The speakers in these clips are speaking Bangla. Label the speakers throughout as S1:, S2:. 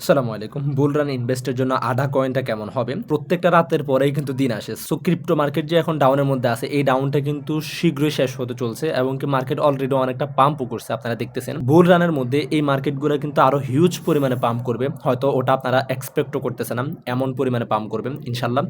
S1: আসসালামু আলাইকুম। বুল রান ইনভেস্টের জন্য আধা কয়েনটা কেমন হবে? প্রত্যেকটা রাতের পরেই কিন্তু দিন আসে। সো ক্রিপ্টো মার্কেট যে এখন ডাউনের মধ্যে আছে, এই ডাউনটা কিন্তু শীঘ্রই শেষ হতে চলছে এবং কি মার্কেট অলরেডি অনেকটা পাম্পও করছে, আপনারা দেখতেছেন। বুল রানের মধ্যে এই মার্কেটগুলো কিন্তু আরও হিউজ পরিমাণে পাম্প করবে। হয়তো ওটা আপনারা এক্সপেক্টও করতেছে না, এমন পরিমাণে পাম্প করবে ইনশাল্লাহ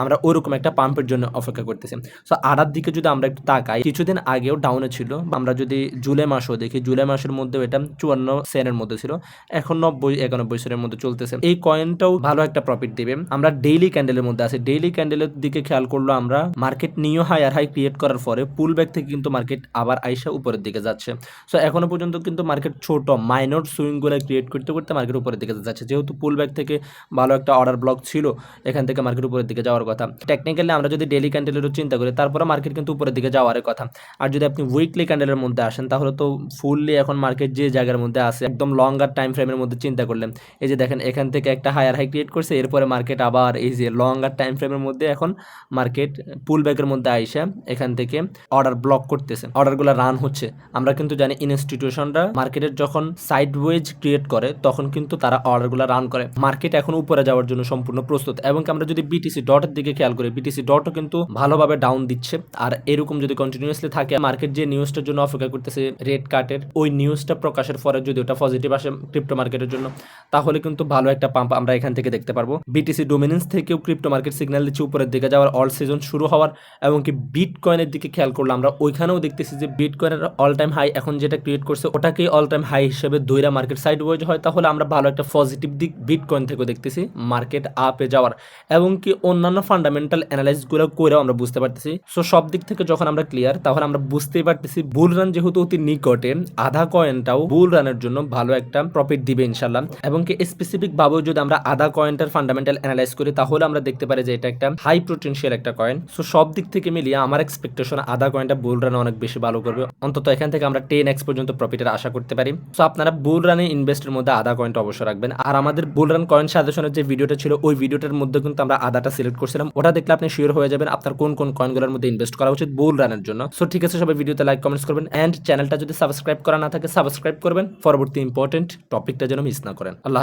S1: আমরা ওরকম একটা পাম্পের জন্য অপেক্ষা করতেছি। সো আড়ার দিকে যদি আমরা একটু তাকাই, কিছুদিন আগেও ডাউনে ছিল। আমরা যদি জুলাই মাসও দেখি, জুলাই মাসের মধ্যেও এটা চুয়ান্ন সেনের মধ্যে ছিল। এখন নব্বই, একানব্বই সেনের মধ্যে চলতেছে। এই কয়েনটাও ভালো একটা প্রফিট দেবে। আমরা ডেইলি ক্যান্ডেলের মধ্যে আছি। ডেইলি ক্যান্ডেলের দিকে খেয়াল করল আমরা মার্কেট নিউ হাই আর হাই ক্রিয়েট করার পরে পুল ব্যাক থেকে কিন্তু মার্কেট আবার আইসা উপরের দিকে যাচ্ছে। সো এখনও পর্যন্ত কিন্তু মার্কেট ছোট মাইনর সুইংগুলো ক্রিয়েট করতে করতে মার্কেট উপরের দিকে যাচ্ছে। যেহেতু পুল ব্যাক থেকে ভালো একটা অর্ডার ব্লক ছিল এখান থেকে মার্কেট উপরের দিকে যাওয়ার কথা। টেকনিক্যালি আমরা যদি ডেইলি ক্যান্ডেলেরও চিন্তা করি তারপরে মার্কেট কিন্তু উপরের দিকে যাওয়ার কথা। আর যদি আপনি উইকলি ক্যান্ডেলের মধ্যে আসেন তাহলে তো ফুললি এখন মার্কেট যে জায়গার মধ্যে আছে একদম লঙ্গার টাইম ফ্রেমের মধ্যে চিন্তা করলেন এই যে দেখেন, এখান থেকে একটা হায়ার হাই ক্রিয়েট করছে, এরপরে মার্কেট আবার এই যে লঙ্গার টাইম ফ্রেমের মধ্যে এখন মার্কেট পুল ব্যাকের মধ্যে আইসা এখান থেকে অর্ডার ব্লক করতেছে। অর্ডারগুলো রান হচ্ছে। আমরা কিন্তু জানি ইনস্টিটিউশনরা মার্কেটের যখন সাইড ওয়েজ ক্রিয়েট করে, তখন কিন্তু তারা অর্ডারগুলো রান করে। মার্কেট এখন উপরে যাওয়ার জন্য সম্পূর্ণ প্রস্তুত। এবং আমরা যদি বিটিসি ডটের দিকে খেয়াল করি বিটিসি ডটও কিন্তু ভালোভাবে ডাউন দিচ্ছে। আর এরকম যদি কন্টিনিউয়াসলি থাকে মার্কেট যে নিউজটার জন্য অপেক্ষা করতেছে রেড কার্টের ওই নিউজটা প্রকাশের পরে যদি ওটা পজিটিভ আসে ক্রিপ্টো মার্কেটের জন্য, তাহলে কিন্তু ভালো একটা পাম্প আমরা এখান থেকে দেখতে পারব। বিটিসি ডোমিনেন্স থেকেও ক্রিপ্টো মার্কেট সিগন্যাল দিচ্ছে, উপরের দিকে যাওয়ার অল সিজন শুরু হওয়ার এবং কি বিট কয়েনের দিকে খেয়াল করলে আমরা ওইখানেও দেখতেছি যে বিট কয়েনের অল টাইম হাই এখন যেটা ক্রিয়েট করছে ওটাকেই অল টাইম হাই হিসেবে দৈরা মার্কেট সাইড ওয়েজ হয়। তাহলে আমরা ভালো একটা পজিটিভ দিক বিট কয়েন থেকেও দেখতেছি মার্কেট আপে যাওয়ার এবং কি অন্যান্য ফান্ডামেন্টাল অ্যানালাইসিসগুলো করেও আমরা বুঝতে পারতেছি। সো সব দিক থেকে যখন আমরা ক্লিয়ার তখন আমরা বুঝতেই পারতেছি বুল রান যেহেতু অতি নিকটে, আধা কয়েনটাও বুল রানের জন্য ভালো একটা প্রফিট দিবে ইনশাল্লাহ। এবং কি স্পেসিফিক ভাবেও যদি আমরা আধা কয়েনটার ফান্ডামেন্টাল অ্যানালাইজ করি, তাহলে আমরা দেখতে পারি যে এটা একটা হাই প্রোটেনশিয়াল একটা কয়েন সো সব দিক থেকে মিলিয়ে আমার এক্সপেকটেশন আধা কয়েনটা বুল রানে অনেক বেশি ভালো করবে। অন্তত এখান থেকে আমরা টেন এক্স পর্যন্ত প্রফিটের আশা করতে পারি। সো আপনারা বুল রানে ইনভেস্টের মধ্যে আধা কয়েনটা অবশ্যই রাখবেন। আর আমাদের বুল রান কয়েন সাজেশনের যে ভিডিওটা ছিল, ওই ভিডিওটার মধ্যে কিন্তু আমরা আধাটা সিলেক্ট করছিলাম। ওটা দেখলে আপনি শিওর হয়ে যাবেন আপনার কোন কোন কয়েনগুলোর মধ্যে ইনভেস্ট করা উচিত বুল রানের জন্য। সো ঠিক আছে সবাই ভিডিওতে লাইক কমেন্টস করবেন। অ্যান্ড চ্যানেলটা যদি সাবস্ক্রাইব করা না থাকে সাবস্ক্রাইব করবেন। পরবর্তী ইম্পর্টেন্ট টপিকটা যেন মিস না করেন। আল্লাহ